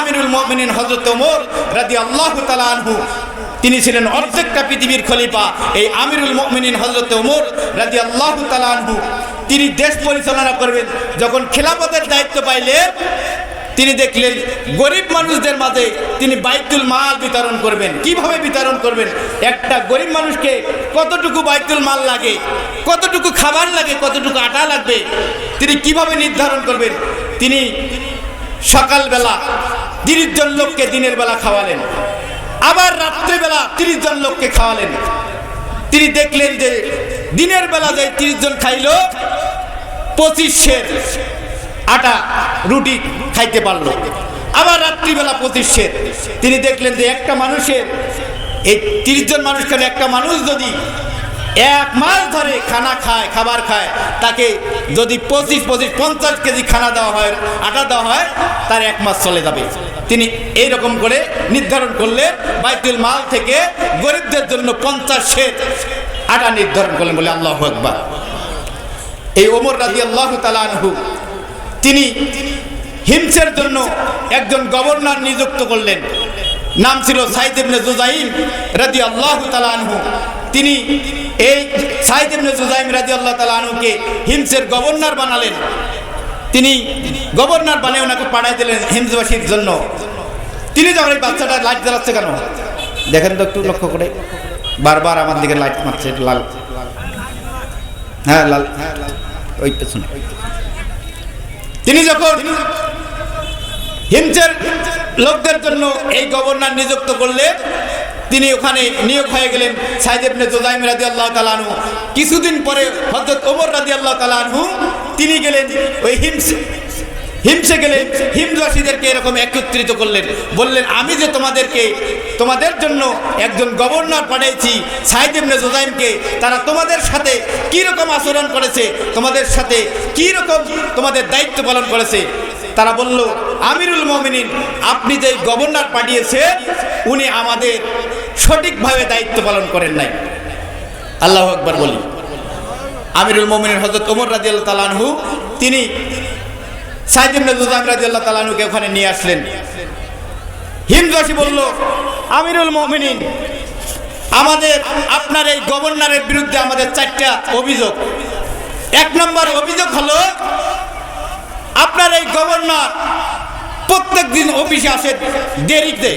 আমিরুল মুমিনিন হযরত ওমর রাদিয়াল্লাহু তাআলা আনহু, তিনি ছিলেন অর্ধেকটা পৃথিবীর খলিফা। এই আমিরুল মুমিনিন হযরত ওমর রাদিয়াল্লাহু তাআলা আনহু, তিনি দেশ পরিচালনা করবেন। যখন খেলাফতের দায়িত্ব পাইলেন, তিনি দেখলেন গরিব মানুষদের মাঝে তিনি বাইতুল মাল বিতরণ করবেন। কীভাবে বিতরণ করবেন? একটা গরিব মানুষকে কতটুকু বাইতুল মাল লাগে, কতটুকু খাবার লাগে, কতটুকু আটা লাগবে, তিনি কীভাবে নির্ধারণ করবেন? তিনি সকালবেলা তিরিশ জন লোককে দিনের বেলা খাওয়ালেন। আবার রাত্রেবেলা তিরিশ জন লোককে খাওয়ালেন। তিনি দেখলেন যে দিনের বেলা যে তিরিশ জন খাইলো পঁচিশের আটা, রুটি খাইতে পারল। আবার রাত্রিবেলা পঁচিশ পঁচিশের তিনি দেখলেন যে একটা মানুষের, এই তিরিশ জন মানুষ একটা মানুষ যদি এক মাস ধরে খানা খায়, খাবার খায়। তাকে যদি পঁচিশ পঁচিশ, পঞ্চাশ কেজি খানা দেওয়া হয়, আটা দেওয়া হয়, তার এক মাস চলে যাবে। তিনি এই রকম করে নির্ধারণ করলেন, বাইতুল মাল থেকে গরিবদের জন্য পঞ্চাশ শের আটা নির্ধারণ করলেন বলে আল্লাহ একবার এই ওমর রাজি আল্লাহ তালানহু তিনি হিমসের জন্য একজন গভর্নর নিযুক্ত করলেন। নাম ছিল সাইদ ইবনে জুজাইম রাজি আল্লাহ তালানহু তিনি এই সাইদ ইবনে জুজাইম রাজি আল্লাহ তালানহুকে হিমসের গভর্নর বানালেন। তিনি গভর্নর বানিয়ে ওনাকে পাঠাই দিলেন হিমসবাসীর জন্য। তিনি যখন এই বাচ্চাটা লাইট জ্বালাচ্ছে কেন? দেখেন তো একটু লক্ষ্য করে। বারবার আমার দিকে লাইট মারছে লাল। হ্যাঁ লাল। ওই পেছনে তিনি যখন হিমসের লোকদের জন্য এই গভর্নর নিযুক্ত করলেন তিনি ওখানে নিয়োগ হয়ে গেলেন সাইদেবনে জোজাইম রাজি আল্লাহ তালানহু কিছুদিন পরে হজরত ওমর রাজি আল্লাহ তালানহু তিনি গেলেন ওই হিমস, হিমসে গেলেন হিমবাসীদেরকে এরকম একত্রিত করলেন। বললেন, আমি যে তোমাদেরকে, তোমাদের জন্য একজন গভর্নর পাঠিয়েছি সাইদ ইবনে জোজাইমকে তারা তোমাদের সাথে কি রকম আচরণ করেছে, তোমাদের সাথে কি রকম তোমাদের দায়িত্ব পালন করেছে? তারা বলল, আমিরুল মমিনিন, আপনি যে গভর্নর পাঠিয়েছেন, উনি আমাদের সঠিকভাবে দায়িত্ব পালন করেন নাই। আল্লাহ একবার বলি। আমিরুল মমিনিন হজরত ওমর রাজি আল্লাহ তালানহু তিনি সাইদ ইবনে জুজাইম রাদিয়াল্লাহু তাআলা আনহুকে ওখানে নিয়ে আসলেন। হিমদাসী বলল, আমিরুল মুমিনিন, আমাদের, আপনার এই গভর্নরের বিরুদ্ধে আমাদের চারটা অভিযোগ। এক নম্বর অভিযোগ হলো, আপনার এই গভর্নর প্রত্যেক দিন অফিসে আসে দেরিতে।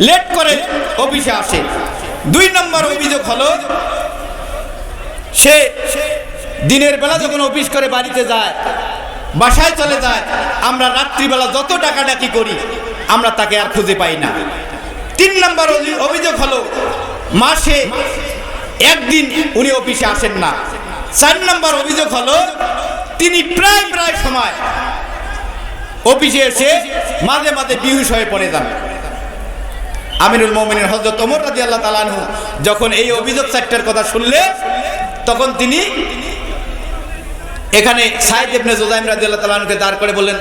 লেট করে অফিসে আসে। দুই নম্বর অভিযোগ হলো, সে দিনের বেলা যখন অফিস করে বাড়িতে যায়, বাসায় চলে যায়, আমরা রাত্রিবেলা যত ডাকাডাকি করি, আমরা তাকে আর খুঁজে পাই না। তিন নম্বর অভি- অভিযোগ হলো, মাসে একদিন উনি অফিসে আসেন না। চার নম্বর অভিযোগ হলো, তিনি প্রায় প্রায় সময় অফিসে এসে মাঝে মাঝে বিহুশ হয়ে পড়ে যান। আমিরুল মোমিনের হজরত ওমর রাজি আল্লাহ তালানহু যখন এই অভিযোগ চারটার কথা শুনলে, তখন তিনি এখানে সাইদ ইবনে জোজাইম রাদিয়াল্লাহু তাআলাকে দাঁড় করে বললেন,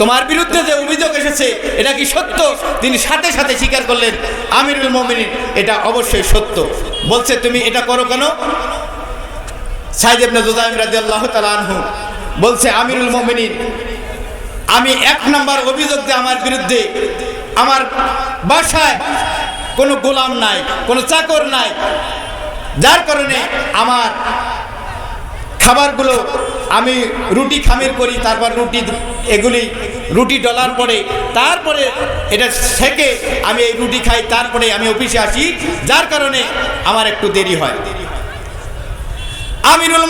তোমার বিরুদ্ধে যে অভিযোগ এসেছে, এটা কি সত্য? তিনি সাথে সাথে স্বীকার করলেন, আমিরুল মুমিনিন, এটা অবশ্যই সত্য। বলছে, তুমি এটা করো কেন? সাইদ ইবনে জোজাইম রাদিয়াল্লাহু তাআলা আনহু বলছে, আমিরুল মুমিনিন, আমি এক নম্বর অভিযোগ যে আমার বিরুদ্ধে আমার বাসায় কোনো গোলাম নাই, কোনো চাকর নাই। যার কারণে আমার খাবারগুলো আমি রুটি খামির করি, তারপর রুটি এগুলি রুটি ডলার পরে, তারপরে এটা সেকে আমি এই রুটি খাই, তারপরে আমি অফিসে আসি, যার কারণে আমার একটু দেরি হয়। আমিরুল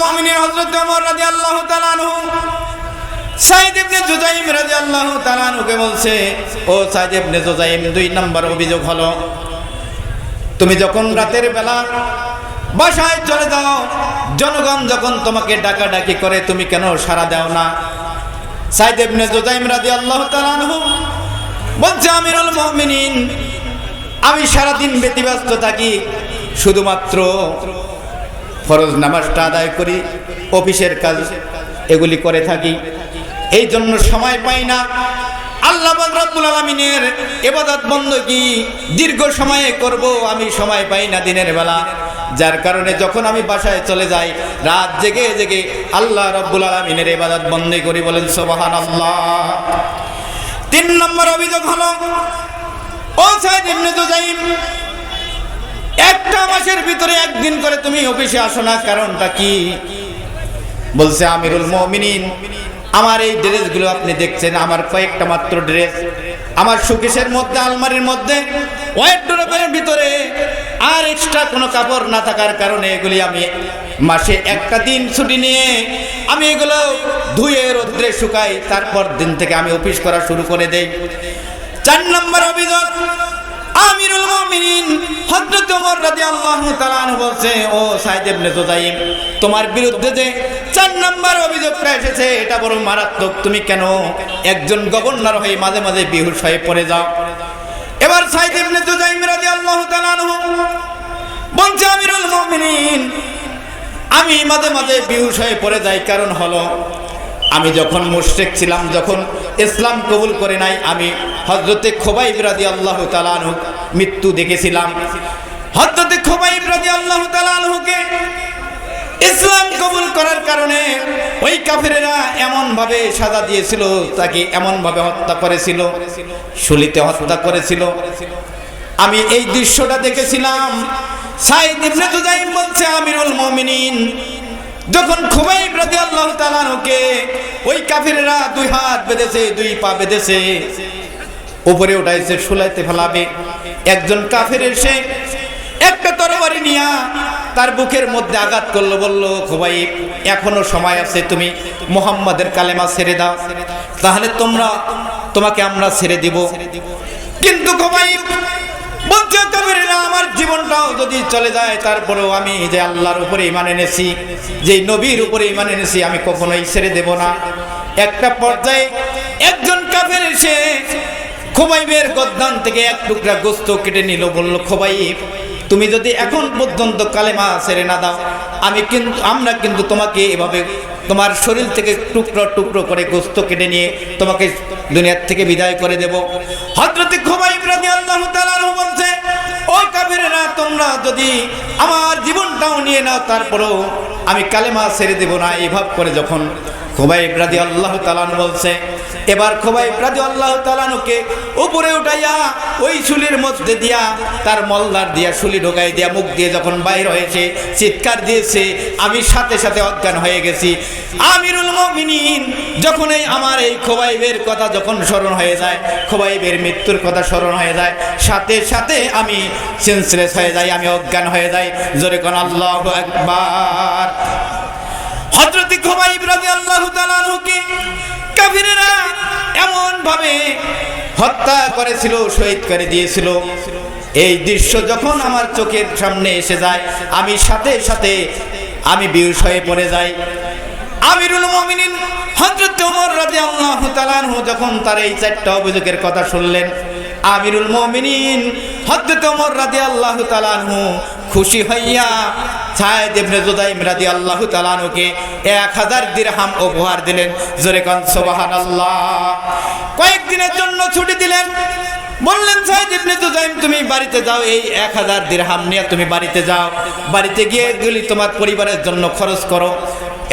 রাদিয়াল্লাহু তাআলা আনহু সাইদ ইবনে জুজাইম রাদিয়াল্লাহু তাআলা বলছে, ও জুজাইম দুই অভিযোগ হলো, তুমি যখন রাতের বেলা বাসায় চলে যাও, জনগণ যখন তোমাকে ডাকাডাকি করে, তুমি কেন সাড়া দাও না? সাইদ ইবনে জুজাইম আনহু বলছে, আমিরুল মুমিনিন, আমি সারাদিন ব্যতিব্যস্ত থাকি, শুধুমাত্র ফরজ নামাজটা আদায় করি, অফিসের কাজ এগুলি করে থাকি। এই জন্য সময় পাই না। আল্লাহ রব্বুল আলমিনের এবাদত বন্ধ কি দীর্ঘ সময়ে করব, আমি সময় পাই না দিনের বেলা। যার কারণে যখন আমি বাসায় চলে যাই, রাত জেগে জেগে আল্লাহ রব্বুল আলমিনের এবাদত বন্দী করি বলেন সোবাহান আল্লাহ তিন নম্বর অভিযোগ হলো, ও সাইদ ইবনে জুজাইম একটা মাসের ভিতরে একদিন করে তুমি অফিসে আসো না, কারণটা কি? বলছে, আমিরুল মমিনিন। আমার এই ড্রেসগুলো আপনি দেখছেন, আমার কয়েকটা মাত্র ড্রেস। আমার সুকেশের মধ্যে, আলমারির মধ্যে ভিতরে আর এক্সট্রা কোনো কাপড় না থাকার কারণে এগুলি আমি মাসে একটা দিন ছুটি নিয়ে আমি এগুলো ধুয়ে, রোদ্রে শুকাই, তারপর দিন থেকে আমি অফিস করা শুরু করে দেই। চার নম্বর অভিযোগ আমিরুল মুমিনিন হযরত ওমর রাদিয়াল্লাহু তাআলা আনহু বলছে, ও সাইদ ইবনে জুদাইম তোমার বিরুদ্ধে যে চার নাম্বার অভিযোগটা এসেছে, এটা বড় মারাত্মক। তুমি কেন একজন গভর্নর হয়ে মাঝে মাঝে বেহুশ হয়ে পড়ে যাও? এবার সাইদ ইবনে জুদাইম রাদিয়াল্লাহু তাআলা আনহু বলছে, আমিরুল মুমিনিন, আমি মাঝে মাঝে বেহুশ হয়ে পড়ে যাই। কারণ হলো, আমি যখন মুশরিক ছিলাম, যখন ইসলাম কবুল করে নাই, আমি হজরতে খোবাইব রাদি আল্লাহ তালানহু মৃত্যু দেখেছিলাম। হজরতে খোবাইব রাদি আল্লাহ তালানহুকে ইসলাম কবুল করার কারণে ওই কাফেরেরা এমন ভাবে সাজা দিয়েছিল, তাকে এমন ভাবে হত্যা করেছিল, শুলিতে হত্যা করেছিল। আমি এই দৃশ্যটা দেখেছিলাম। সাইদ ইবনে বলছে, আমিরুল মুমিনিন। যখন খুবাইব রাদিয়াল্লাহু তাআলাকে ওই কাফিরেরা দুই হাত বেঁধেছে, দুই পা বেঁধেছে উপরে উঠাইছে, শুলাইতে ফেলাবে। একজন কাফের এসে একটা তরবারি নিয়া তার বুকের মধ্যে আঘাত করল, বলল, খুবাইব, এখনও সময় আছে, তুমি মোহাম্মদের কালেমা ছেড়ে দাও। তাহলে তোমরা, তোমাকে আমরা ছেড়ে দিব। কিন্তু খুবাইব বলছে কাফেরেরা আমার জীবনটাও যদি চলে যায়, তারপরেও আমি যে আল্লাহর উপরে ইমান এনেছি, যে নবীর উপরে ইমান এনেছি, আমি কখনোই ছেড়ে দেব না। একটা পর্যায়ে একজন কাফের এসে খোবাইবের গদ্দান থেকে এক টুকরা গোস্ত কেটে নিল, বলল খোবাইব তুমি যদি এখন পর্যন্ত কালেমা ছেড়ে না দাও, আমি কিন্তু, আমরা কিন্তু তোমাকে এভাবে তোমার শরীর থেকে টুকরো টুকরো করে গোস্ত কেটে নিয়ে তোমাকে দুনিয়ার থেকে বিদায় করে দেব। হজরতে রাদিয়াল্লাহু তাআলা আনহু বলছে, ও কাফেরেরা, তোমরা যদি আমার জীবনটাও নিয়ে নাও, তারপরেও আমি কালেমা ছেড়ে দেব না। এভাব করে যখন খোবাইব রাদি আল্লাহ তালান বলছে, এবার খোবাইব রাদি আল্লাহ তালানুকে উপরে উঠাইয়া ওই শুলির মধ্যে দিয়া, তার মল্লার দিয়া শুলি ঢোকাই দিয়া মুখ দিয়ে যখন বাইর হয়েছে, চিৎকার দিয়েছে, আমি সাথে সাথে অজ্ঞান হয়ে গেছি। আমিরুল মমিনিন, যখন এই আমার এই খোবাইবের কথা যখন স্মরণ হয়ে যায়, খোবাইবের মৃত্যুর কথা স্মরণ হয়ে যায়, সাথে সাথে আমি সেন্সলেস হয়ে যাই, আমি অজ্ঞান হয়ে যাই। জোরে কোন আল্লাহ একবার হজরত খোবাইব রাদিয়াল্লাহু তাআলা আনহুকে কাফিরেরা এমন ভাবে হত্যা করেছিল, শহীদ করে দিয়েছিল। এই দৃশ্য যখন আমার চোখের সামনে এসে যায়, আমি সাথে সাথে আমি বিহুশ হয়ে পড়ে যাই। আমিরুল মুমিনিন হযরত ওমর রাদিয়াল্লাহু তাআলা আনহু যখন তার এই চারটা অভিযোগের কথা শুনলেন, আমিরুল মুমিনিন হযরত ওমর রাদিয়াল্লাহু তাআলা আনহু খুশি হইয়া সায়েদ ইবনে জুদাইম রাদিয়াল্লাহু তাআলা আনহুকে 1000 দিরহাম উপহার দিলেন। জোরে কোন, সুবহানাল্লাহ। কয়েকদিনের জন্য ছুটি দিলেন। বললেন সাইদ ইবনে জুদাইম, তুমি বাড়িতে যাও, এই 1000 দিরহাম নিয়ে তুমি বাড়িতে যাও। বাড়িতে গিয়ে এগুলি তোমার পরিবারের জন্য খরচ করো।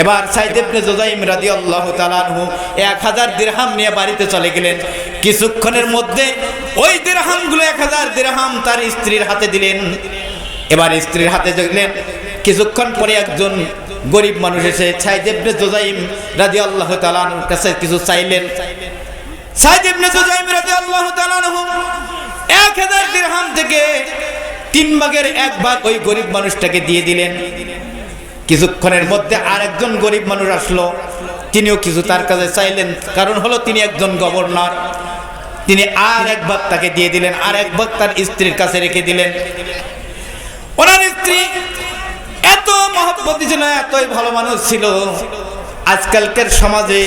এবার সাইদ ইবনে জুদাইম রাদিয়াল্লাহু তাআলা আনহু 1000 দিরহাম নিয়ে বাড়িতে চলে গেলেন। কিছুক্ষণের মধ্যে ওই দিরহামগুলো 1000 দিরহাম তার স্ত্রীর হাতে দিলেন। এবার স্ত্রীর হাতে দেখলেন কিছুক্ষণ পরে একজন গরিব মানুষ এসে সাইদেবনে জোজাইম রাজি আল্লাহ তালার কাছে কিছু চাইলেন। সাইদেবনে জোজাইম রাজি আল্লাহ তালানহু এক হাজার দিরহাম থেকে তিন ভাগের এক ভাগ ওই গরিব মানুষটাকে দিয়ে দিলেন। কিছুক্ষণের মধ্যে আর একজন গরিব মানুষ আসলো। তিনিও কিছু তার কাছে চাইলেন। কারণ হলো তিনি একজন গভর্নর। তিনি আর এক ভাগ তাকে দিয়ে দিলেন। আর এক ভাগ তার স্ত্রীর কাছে রেখে দিলেন। ওনার স্ত্রী এত মহব্বতী ছিল এতই ভালো মানুষ ছিল। আজকালকার সমাজে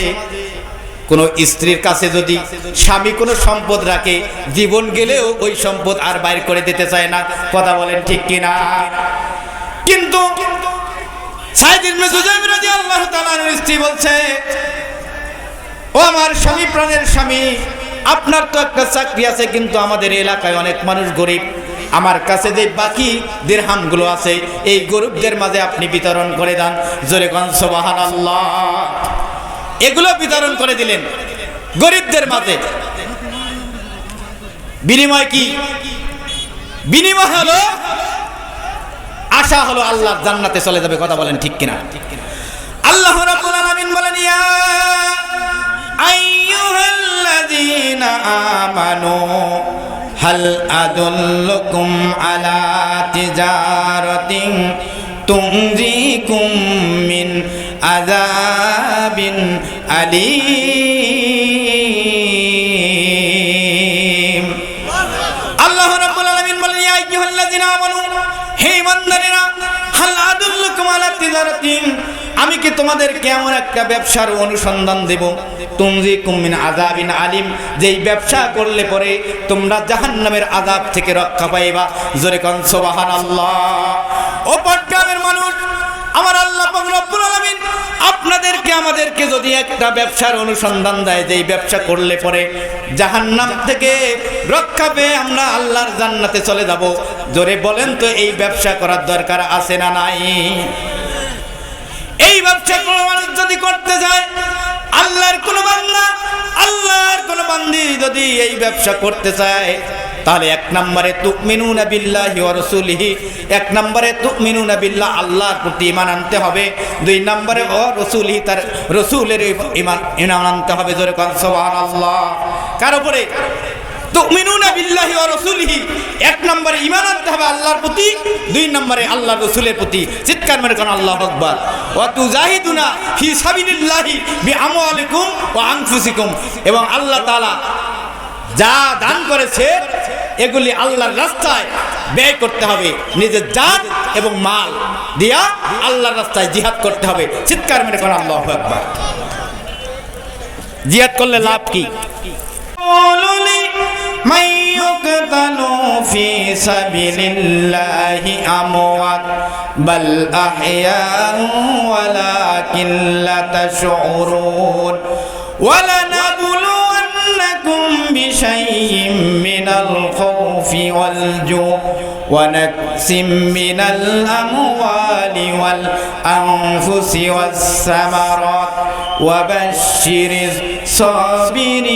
কোনো স্ত্রীর কাছে যদি স্বামী কোনো সম্পদ রাখে, জীবন গেলেও ওই সম্পদ আর বাইর করে দিতে চায় না। কথা বলেন ঠিক কিনা কিন্তু স্ত্রী বলছে, ও আমার স্বামী, প্রাণের স্বামী, আপনার তো একটা চাকরি আছে, কিন্তু আমাদের এলাকায় অনেক মানুষ গরিব। আমার কাছে যে বাকি দিরহামগুলো আছে, এই গরিবদের মাঝে আপনি বিতরণ করে দেন। জোরে কন, সুবহানাল্লাহ। এগুলো বিতরণ করে দিলেন গরিবদের মাঝে। বিনিময় কি? বিনিময় হলো, আশা হলো আল্লাহ জান্নাতে চলে যাবে, কথা বলেন ঠিক কিনা? আল্লাহ রাব্বুল আলামিন বলেন, ইয়া আইয়ুহাল্লাযীনা আমানু হাল আদুল্লুকুম আলা তিজারাতিন তুনজিকুম মিন আযাবিন আলীম আল্লাহ রাব্বুল আলামিন বলেন ইয়া আইয়ুহাল্লাযীনা আমানু হে ইমানদারেরা হাল আদুল্লুকুম আলা তিজারাতিন আমি কি তোমাদের কেমন একটা ব্যবসার অনুসন্ধান দেব? তুমজি কুমিন আজাবিন আলিম। যেই ব্যবসা করলে পরে তোমরা জাহান্নামের আজাব থেকে রক্ষা পাইবা। জোরে কন, সুবহানাল্লাহ। ও পট্টগ্রামের মানুষ, আমার আল্লাহ আপনাদেরকে আমাদেরকে যদি একটা ব্যবসার অনুসন্ধান দেয়, যেই ব্যবসা করলে পরে জাহান্নাম থেকে রক্ষা পেয়ে আমরা আল্লাহর জান্নাতে চলে যাব। জোরে বলেন তো, এই ব্যবসা করার দরকার আছে না নাই? এই ব্যবসা কোনো মানুষ যদি করতে যায়, আল্লাহর কোন বান্দা, আল্লাহর কোন বান্দি যদি এই ব্যবসা করতে চায়, তাহলে এক নম্বরে তুমিনুনা বিল্লাহি ওয়া রাসূলিহি, এক নম্বরে তুমিনুনা বিল্লাহ, আল্লাহর প্রতি ঈমান আনতে হবে। দুই নম্বরে, ও রাসূলিহি তার রাসূলের ঈমান ঈমান আনতে হবে, জোরে কোন, সুবহানাল্লাহ। কার উপরে? তুমিনুনা এক নম্বরে ঈমান দুই নম্বরে এবং আল্লাহ যা দান করেছে, এগুলি আল্লাহর রাস্তায় ব্যয় করতে হবে। নিজের জান এবং মাল দিয়া আল্লাহর রাস্তায় জিহাদ করতে হবে। চিৎকার মেরে কোন, আল্লাহু জিহাদ করলে লাভ কি? من يقتل في سبيل الله أموات بل أحياء ولكن لا تشعرون. ولنبلونكم بشيء من الخوف والجوع ونكس من الأموال والأنفس والثمرات. وبشر الصابرين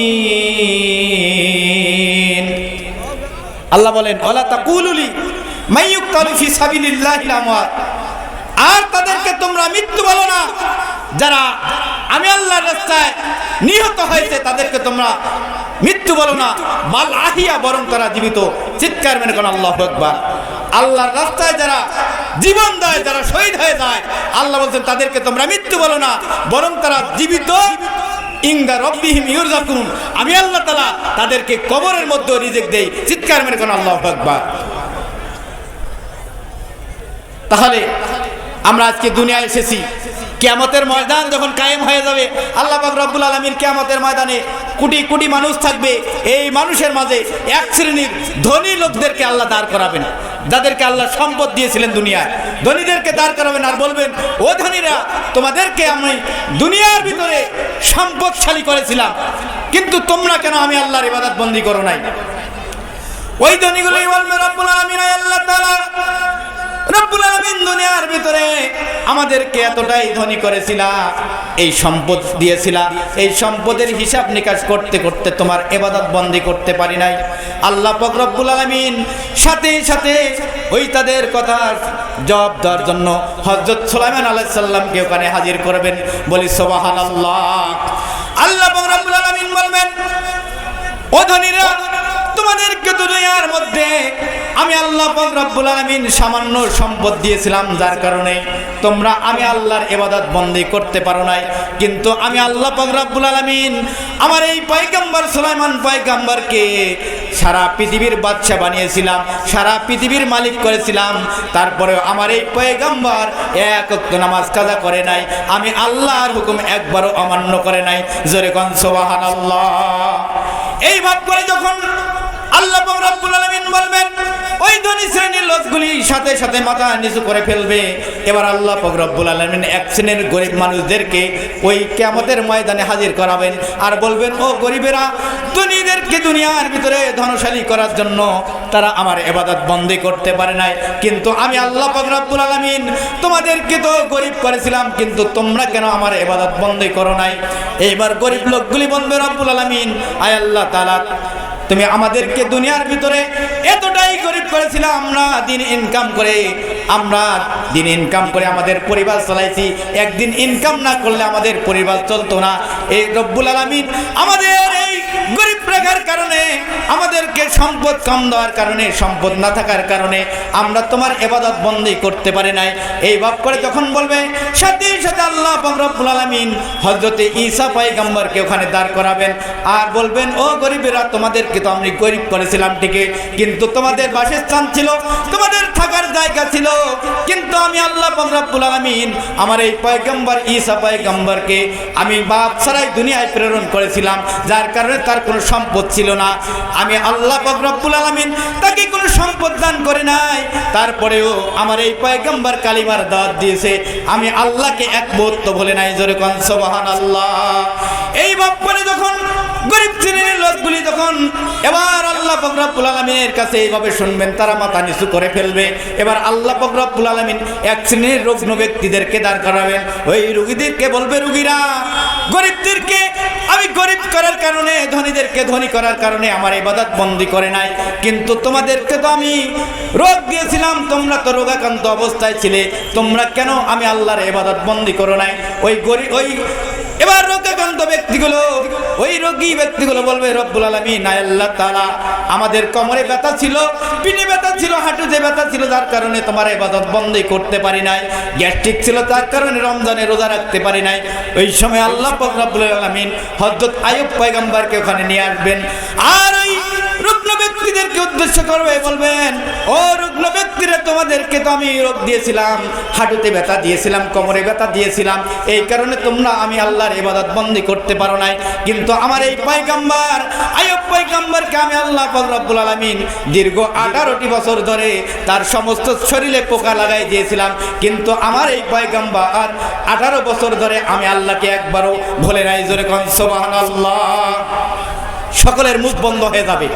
আল্লাহ বলেন ওলা তাকুলুলি মাইয়ুক্তালু ফি সাবিলিল্লাহিল আমওয়াত আর তাদেরকে তোমরা মৃত্যু বলো না যারা আমি আল্লাহর রাস্তায় নিহত হয়েছে তাদেরকে তোমরা মৃত্যু বলো না মাল আহিয়া বরং তারা জীবিত চিৎকার মেনে কোন আল্লাহ আকবার আল্লাহর রাস্তায় যারা জীবন দেয়, যারা শহীদ হয়ে যায়, আল্লাহ বলছেন, তাদেরকে তোমরা মৃত্যু বলো না, বরং তারা জীবিত। ইউরজাকুন। আমি আল্লাহ তালা তাদেরকে কবরের মধ্যে রিজেক দেই। চিৎকার মেরে কোন আল্লাহ আকবার। তাহলে আমরা আজকে দুনিয়ায় এসেছি। কিয়ামতের ময়দান যখন কায়েম হয়ে যাবে, আল্লাহ পাক রব্বুল আলামিন কিয়ামতের ময়দানে কোটি কোটি মানুষ থাকবে। এই মানুষের মাঝে এক শ্রেণির ধনী লোকদেরকে আল্লাহ দাঁড় করাবেন। যাদেরকে আল্লাহ সম্পদ দিয়েছিলেন দুনিয়ায়, ধনীদেরকে দাঁড় করাবেন আর বলবেন, ও ধনীরা, তোমাদেরকে আমি দুনিয়ার ভিতরে সম্পদশালী করেছিলাম, কিন্তু তোমরা কেন আমি আল্লাহর ইবাদত বন্দি করো নাই? ওই আলামিন আল্লাহ তাআলা আমাদেরকে এতটাই ধনী করেছিলা, এই সম্পদ দিয়েছিলা, এই সম্পদের হিসাব নিকাশ করতে করতে তোমার এবাদত বন্দি করতে পারি নাই। আল্লাহ পাক রব্বুল আলামিন সাথে সাথে ওই তাদের কথা জবাব দেওয়ার জন্য হযরত সুলাইমান আলাইহিস সালামকে ওখানে হাজির করবেন। বলি, সুবহানাল্লাহ। আল্লাহ পাক রব্বুল আলামিন বলবেন, ও ধনীরা, তোমাদেরকে দুনিয়ার মধ্যে আমি আল্লাহ রব্বুল আলামিন সামান্য সম্পদ দিয়েছিলাম, যার কারণে তোমরা আমি আল্লাহর এবাদত বন্দি করতে পারো নাই। কিন্তু আমি আল্লাহ রব্বুল আলামিন আমার এই পয়গম্বর সুলাইমান পয়গম্বরকে সারা পৃথিবীর বাদশা বানিয়েছিলাম, সারা পৃথিবীর মালিক করেছিলাম। তারপরে আমার এই পয়গম্বর এক নামাজ কাজা করে নাই, আমি আল্লাহর হুকুম একবারও অমান্য করে নাই। জোরে কন আল্লাহ এই ভাব করে যখন আল্লাহ রব্বুল আলামিন বলবেন ওই ধনী শ্রেণির লোকগুলি সাথে সাথে মাথা নিচু করে ফেলবে। এবার আল্লাহ পাক রব্বুল আলামিন এক শ্রেণির গরিব মানুষদেরকে ওই কিয়ামতের ময়দানে হাজির করাবেন আর বলবেন, ও গরিবেরা, ধনীদেরকে দুনিয়ার ভিতরে ধনশালী করার জন্য তারা আমার এবাদত বন্দি করতে পারে নাই। কিন্তু আমি আল্লাহ পাক রব্বুল আলামিন তোমাদেরকে তো গরিব করেছিলাম, কিন্তু তোমরা কেন আমার এবাদত বন্দি করো নাই? এইবার গরিব লোকগুলি বলবে, রব্বুল আলামিন, আয় আল্লাহ তাআলা তুমি আমাদেরকে দুনিয়ার ভিতরে এতটাই গরিব করেছিলাম আমরা দিন ইনকাম করে, আমরা দিন ইনকাম করে আমাদের পরিবার চালাইছি। একদিন ইনকাম না করলে আমাদের পরিবার চলতো না। এই রব্বুল আলমিন আমাদের এই গরিব রাখার কারণে, আমাদেরকে সম্পদ কম দেওয়ার কারণে, সম্পদ না থাকার কারণে আমরা তোমার এবাদত বন্দি করতে পারি নাই। এই ভাব করে যখন বলবে, সাথে সাথে আল্লাহ রব্বুল আলামিন হযরতে ঈসা পয়গম্বরকে ওখানে দাঁড় করাবেন। আর বলবেন, ও গরিবেরা, তোমাদেরকে তো আমি গরিব করেছিলাম ঠিকই, কিন্তু তোমাদের বাসস্থান ছিল, তোমাদের থাকার জায়গা ছিল, কিন্তু আমি আল্লাহ রব্বুল আলামিন আমার এই পয়গম্বর, ঈসা পয়গম্বরকে আমি বাপ ছাড়াই দুনিয়ায় প্রেরণ করেছিলাম, যার কারণে তার কোনো সম্পদ ছিল না। আমি আল্লাহ রব্বুল আলামিন তাকে কোনো সম্পদ দান করে নাই। তারপরেও আমার এই পয়গম্বর কালিমার দাওয়াত দিয়েছে, আমি আল্লাহকে এক মুহূর্ত বলে নাই, জোরে কন, সুবহানাল্লাহ। এই বাপ করে যখন গরিব শ্রেণির লোকগুলি যখন এবার আল্লাহ পাক রব্বুল আলামিনের কাছে এইভাবে শুনবেন, তারা মাথা নিচু করে ফেলবে। এবার আল্লাহ পাক রব্বুল আলামিন এক শ্রেণির রুগ্ন ব্যক্তিদেরকে দাঁড় করাবেন। ওই রুগীদেরকে বলবে, রুগীরা, গরিবদেরকে আমি করার কারণে, ধনীদেরকে ধনী করার কারণে আমার ইবাদত বন্দি করে নাই। কিন্তু তোমাদেরকে তো আমি রোগ দিয়েছিলাম, তোমরা তো রোগাক্রান্ত অবস্থায় ছিলে, তোমরা কেন আমি আল্লাহর ইবাদত বন্দি করো নাই? ওই গরিব ওই এবার রোগাক্রান্ত ব্যক্তিগুলো, ওই রোগী ব্যক্তিগুলো বলবে, রব্বুল আলমী আল্লাহ তালা আমাদের কোমরে ব্যথা ছিল, পিঠে ব্যথা ছিল হাঁটু যে ব্যথা ছিল, যার কারণে তোমার ইবাদত বন্ধই করতে পারি নাই, গ্যাস্ট্রিক ছিল, তার কারণে রমজানে রোজা রাখতে পারি নাই। ওই সময় আল্লাহ রব্বুল আলমিন হজরত আয়ুব পয়গম্বরকে ওখানে নিয়ে আসবেন। আর উদ্দেশ্য করবে, বলবেন, ও রুগ্ন ব্যক্তিরা তোমাদেরকে তো আমি রোগ দিয়েছিলাম, হাঁটুতে ব্যথা দিয়েছিলাম, কোমরে ব্যথা দিয়েছিলাম, এই কারণে তোমরা আমি আল্লাহর ইবাদত বন্দি করতে পারো নাই। কিন্তু আমার এই পয়গাম্বার, আয়ব পয়গাম্বারকে আমি আল্লাহ রব্বুল আলামিন দীর্ঘ আঠারোটি বছর ধরে তার সমস্ত শরীরে পোকা লাগাই দিয়েছিলাম। কিন্তু আমার এই পয়গাম্বার আঠারো বছর ধরে আমি আল্লাহকে একবারও ভুলে নাই। জোরে কন, সুবহানাল্লাহ। সকলের মুখ বন্ধ হয়ে যাবে।